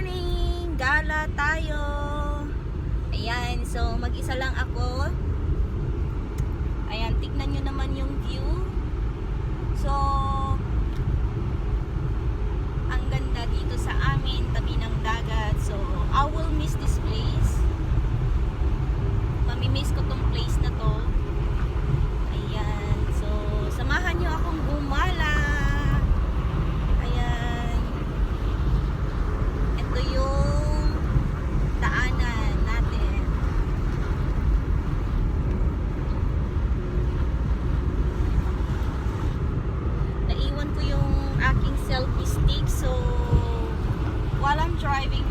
morning! Gala tayo! Ayan, so mag-isa lang ako. Ayan, tignan nyo naman yung view. So, so while I'm driving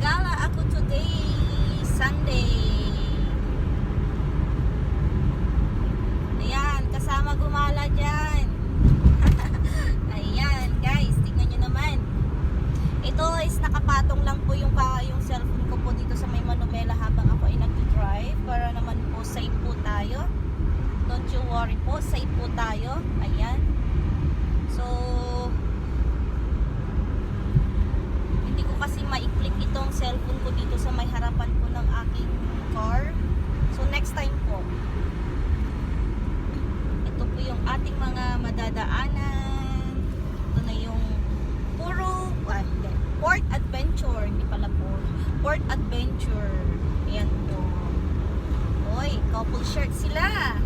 Gagala ako today, Sunday. Ayan, kasama gumala dyan. Ayan, guys, tingnan nyo naman. Ito is nakapatong lang po yung, yung cellphone ko po dito sa may Manumela habang ako ay nag-drive para naman po safe po tayo. Don't you worry po, safe po tayo. Ayan. So, hindi ko kasi ma-click itong cellphone ko dito sa may harapan po ng aking car. So, next time po, ito po yung ating mga madadaanan. Ito na yung puro, ah. Port Adventure, hindi pala po. Port Adventure. Ayan po. Hoy, couple shirt sila.